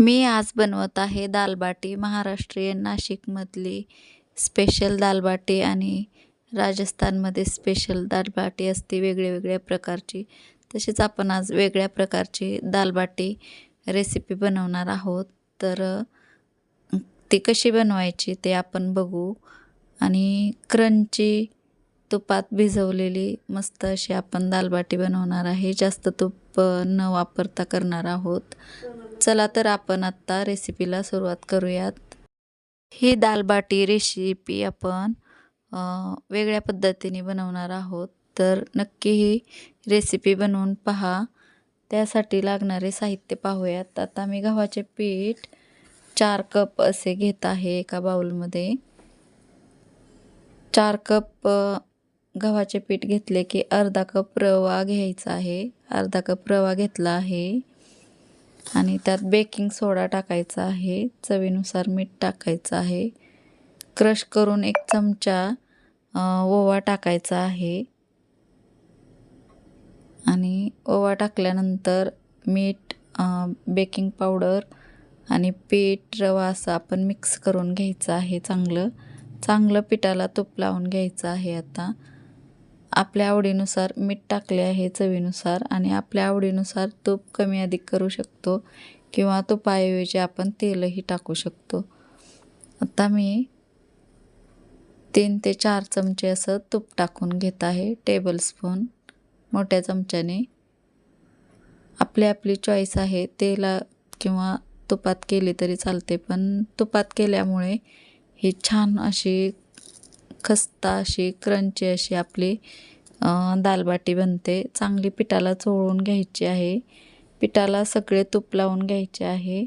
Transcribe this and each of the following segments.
मी आज बनवत आहे दालबाटी महाराष्ट्रीयन नाशिकमधली स्पेशल दालबाटी आणि राजस्थानमध्ये स्पेशल दालबाटी असते वेगळ्या वेगळ्या प्रकारची. तसेच आपण आज वेगळ्या प्रकारची दालबाटी रेसिपी बनवणार आहोत. तर ती कशी बनवायची ते आपण बघू. आणि क्रंची तुपात भिजवलेली मस्त अशी आपण दालबाटी बनवणार आहे. जास्त तूप न वापरता करणार आहोत. चला तर आपण आत्ता रेसिपीला सुरुवात करूयात. ही दालबाटी रेसिपी आपण वेगळ्या पद्धतीने बनवणार आहोत. तर नक्की ही रेसिपी बनवून पहा. त्यासाठी लागणारे साहित्य पाहूयात. आता मी गव्हाचे पीठ चार कप असे घेत आहे एका बाउलमध्ये. चार कप गव्हाचे पीठ घेतले की अर्धा कप रवा घ्यायचा आहे. अर्धा कप रवा घेतला आहे. आणि त्यात बेकिंग सोडा टाकायचा आहे. चवीनुसार मीठ टाकायचं आहे. क्रश करून एक चमचा ओवा टाकायचा आहे. आणि ओवा टाकल्यानंतर मीठ बेकिंग पावडर आणि पीठ रवा असं आपण मिक्स करून घ्यायचं आहे चांगलं. चांगलं पिठाला तूप लावून घ्यायचं आहे आता. आपल्या आवडीनुसार मीठ टाकले आहे चवीनुसार आणि आपल्या आवडीनुसार तूप कमी अधिक करू शकतो किंवा तुपाऐवजी आपण तेलही टाकू शकतो. आता मी तीन ते चार चमचे असं तूप टाकून घेत आहे. टेबलस्पून मोठ्या चमच्याने. आपली आपली चॉईस आहे. तेला किंवा तुपात केली तरी चालते पण तुपात केल्यामुळे ही छान अशी खस्ता अशी क्रंची अशी आपली दालबाटी बनते. चांगली पिठाला चोळून घ्यायची आहे. पिठाला सगळे तूप लावून घ्यायचे आहे.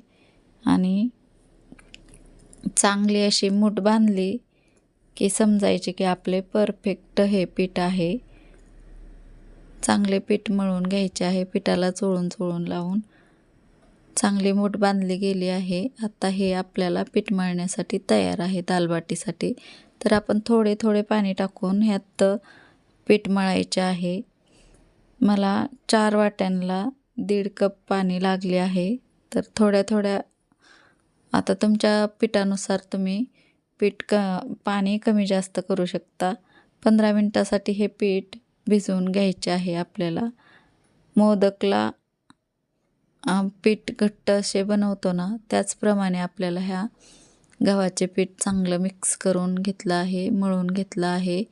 आणि चांगली अशी मूठ बांधली की समजायचे की आपले परफेक्ट हे पीठ आहे. चांगले पीठ मळून घ्यायचे आहे. पिठाला चोळून चोळून लावून चांगली मूठ बांधली गेली आहे. आता हे आपल्याला पीठ मळण्यासाठी तयार आहे दालबाटीसाठी. तर आपण थोडे थोडे पाणी टाकून ह्यात पीठ मळायचे आहे. मला चार वाट्यांना दीड कप पाणी लागले आहे. तर थोड्या थोड्या आता तुमच्या पिठानुसार तुम्ही पीठ क पाणी कमी जास्त करू शकता. पंधरा मिनटासाठी हे पीठ भिजवून घ्यायचे आहे आपल्याला. मोदकला पीठ घट्ट असे बनवतो ना त्याचप्रमाणे आपल्याला ह्या गव्हाचे पीठ चांगलं मिक्स करून घेतलं आहे मळून घेतलं आहे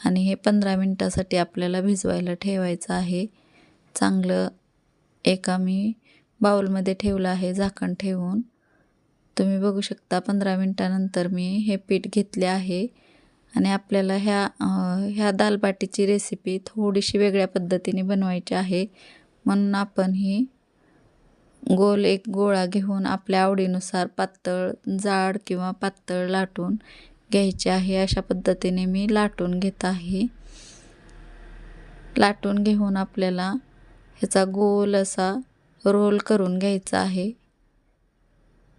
आणि हे पंधरा मिनटासाठी आपल्याला भिजवायला ठेवायचं आहे. चांगलं एका मी बाउलमध्ये ठेवलं आहे झाकण ठेवून. तुम्ही बघू शकता पंधरा मिनटानंतर मी हे पीठ घेतले आहे आणि आपल्याला ह्या ह्या दालबाटीची रेसिपी थोडीशी वेगळ्या पद्धतीने बनवायची आहे. म्हणून आपण ही गोल एक गोळा घेऊन आपल्या आवडीनुसार पातळ जाड किंवा पातळ लाटून घ्यायचे आहे. अशा पद्धतीने मी लाटून घेत आहे. लाटून घेऊन आपल्याला ह्याचा गोल असा रोल करून घ्यायचा आहे.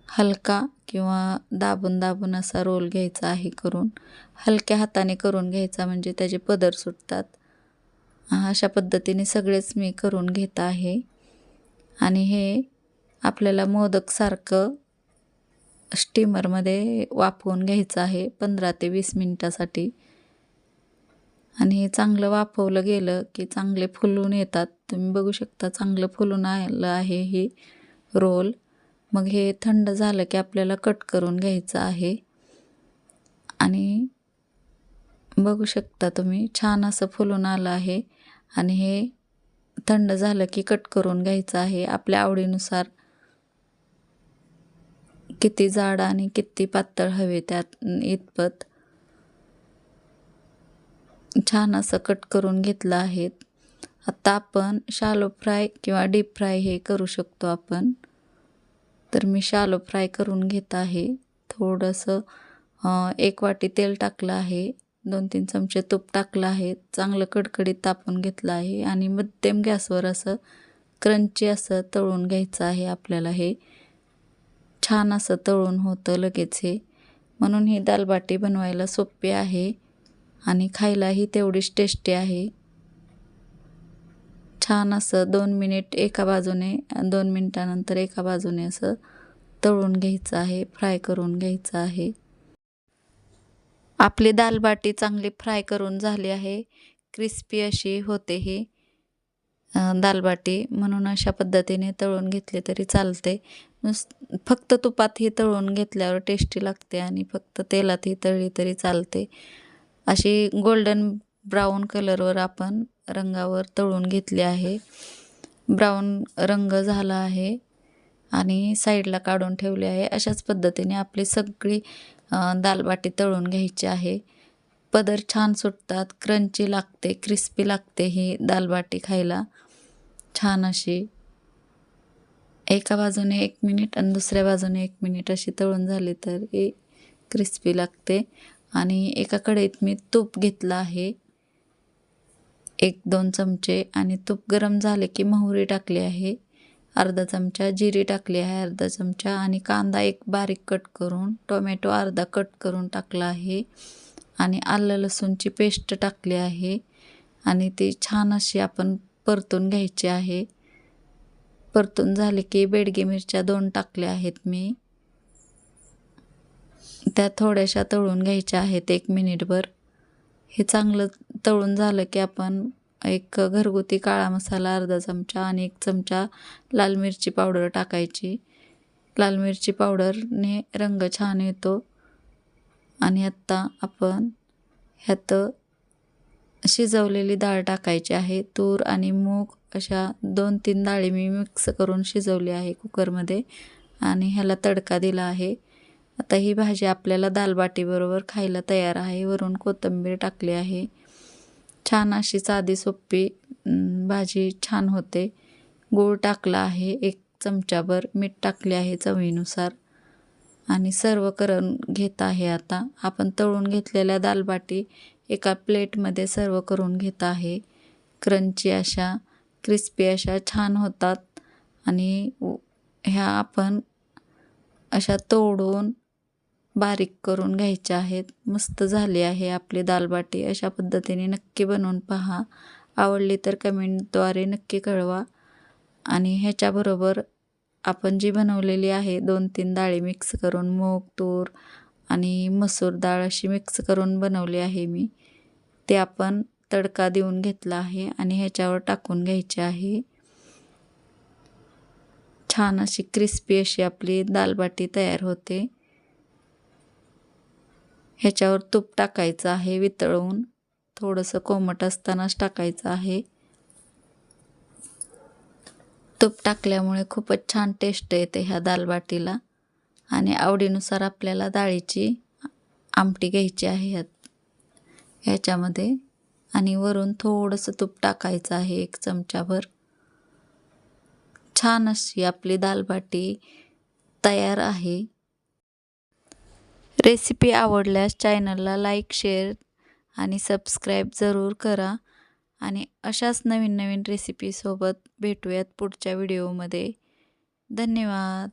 हलका किंवा दाबून दाबून असा रोल घ्यायचा आहे करून. हलक्या हाताने करून घ्यायचा म्हणजे त्याचे पदर सुटतात. अशा पद्धतीने सगळेच मी करून घेत आहे. आणि हे आपल्याला मोदकसारखं स्टीमरमध्ये वाफवून घ्यायचं आहे पंधरा ते वीस मिनटासाठी. आणि हे चांगलं वाफवलं गेलं की चांगले फुलून येतात. तुम्ही बघू शकता चांगलं फुलून आलं आहे हे रोल. मग हे थंड झालं की आपल्याला कट करून घ्यायचं आहे. आणि बघू शकता तुम्ही छान असं फुलून आलं आहे. आणि हे थंड झालं की कट करून घ्यायचं आहे. आपल्या आवडीनुसार किती जाड आणि किती पातळ हवे त्यात इतपत छान असं कट करून घेतलं आहे आत्ता आपण शालो फ्राय किंवा डीप फ्राय हे करू शकतो आपण. तर मी शालो फ्राय करून घेत आहे. थोडंसं एक वाटी तेल टाकलं आहे. दोन तीन चमचे तूप टाकलं आहे. चांगलं कडकडीत तापून घेतलं आहे. आणि मध्यम गॅसवर असं क्रंची असं तळून घ्यायचं आहे आपल्याला हे. छान असं तळून होतं लगेच हे. म्हणून ही दालबाटी बनवायला सोपी आहे आणि खायलाही तेवढीच टेस्टी आहे. छान असं दोन मिनिट एका बाजूने दोन मिनटानंतर एका बाजूने असं तळून घ्यायचं आहे फ्राय करून घ्यायचं आहे. आपली दालबाटी चांगली फ्राय करून झाली आहे. क्रिस्पी अशी होते ही. दालबाटी म्हणून अशा पद्धतीने तळून घेतले तरी चालते. नुस फक्त तुपात ही तळून घेतल्यावर टेस्टी लागते आणि फक्त तेलात ही तळली तरी चालते. अशी गोल्डन ब्राऊन कलरवर आपण रंगावर तळून घेतली आहे. ब्राऊन रंग झाला आहे आणि साईडला काढून ठेवले आहे. अशाच पद्धतीने आपली सगळी दालबाटी तळून घ्यायची आहे. पदर छान सुटतात क्रंची लागते क्रिस्पी लागते ही दालबाटी खायला. छान अशी. एका बाजूने एक मिनिट आणि दुसऱ्या बाजूने एक मिनिट अशी तळून झाली तर ही क्रिस्पी लागते. आणि एका कढईत मी तूप घेतलं आहे. एक दोन चमचे आणि तूप गरम झाले की मोहरी टाकली आहे. अर्धा चमचा जिरी टाकली आहे अर्धा चमचा आणि कांदा एक बारीक कट करून टोमॅटो अर्धा कट करून टाकला आहे. आणि आलं लसूणची पेस्ट टाकली आहे. आणि ती छान अशी आपण परतून घ्यायची आहे. परतून झाले की बेडगी मिरच्या दोन टाकल्या आहेत मी. त्या थोड्याशा तळून घ्यायच्या आहेत एक मिनिटभर. हे चांगलं तळून झालं की आपण एक घरगुती काळा मसाला अर्धा चमचा आणि एक चमचा लाल मिरची पावडर टाकायची. लाल मिरची पावडरने रंग छान येतो. आणि आत्ता आपण ह्यात शिजवलेली डाळ टाकायची आहे. तूर आणि मूग अशा दोन तीन डाळी मी मिक्स करून शिजवली आहे कुकरमध्ये आणि ह्याला तडका दिला आहे. आता ही भाजी आपल्याला दालबाटीबरोबर खायला तयार आहे. वरून कोथिंबीर टाकली आहे. छान अशी साधी सोपी भाजी छान होते. गूळ टाकला आहे. एक चमचाभर मीठ टाकले आहे चवीनुसार. आणि सर्व करून घेत आहे आता. आपण तळून घेतलेल्या दालबाटी एका प्लेटमध्ये सर्व करून घेत आहे. क्रंची अशा क्रिस्पी अशा छान होतात. आणि ह्या आपण अशा तोडून बारीक करून घ्यायच्या आहेत. मस्त झाली आहे आपली दालबाटी. अशा पद्धतीने नक्की बनवून पहा. आवडली तर कमेंटद्वारे नक्की कळवा. आणि ह्याच्याबरोबर आपण जी बनवलेली आहे दोन तीन डाळी मिक्स करून मूग तूर आणि मसूर डाळ अशी मिक्स करून बनवली आहे मी. ते आपण तडका देऊन घेतला आहे आणि ह्याच्यावर टाकून घ्यायचे आहे. छान अशी क्रिस्पी अशी आपली दालबाटी तयार होते. ह्याच्यावर तूप टाकायचं आहे वितळवून थोडंसं कोमट असतानाच टाकायचं आहे. तूप टाकल्यामुळे खूपच छान टेस्ट येते ह्या दालबाटीला. आणि आवडीनुसार आपल्याला डाळीची आमटी घ्यायची आहे ह्यात ह्याच्यामध्ये. आणि वरून थोडंसं तूप टाकायचं आहे एक चमचाभर. छान अशी आपली दालबाटी तयार आहे. रेसिपी आवडल्यास चॅनलला लाईक शेअर आणि सबस्क्राईब जरूर करा. आणि अशाच नवीन नवीन रेसिपीसोबत भेटूयात पुढच्या व्हिडिओमध्ये धन्यवाद.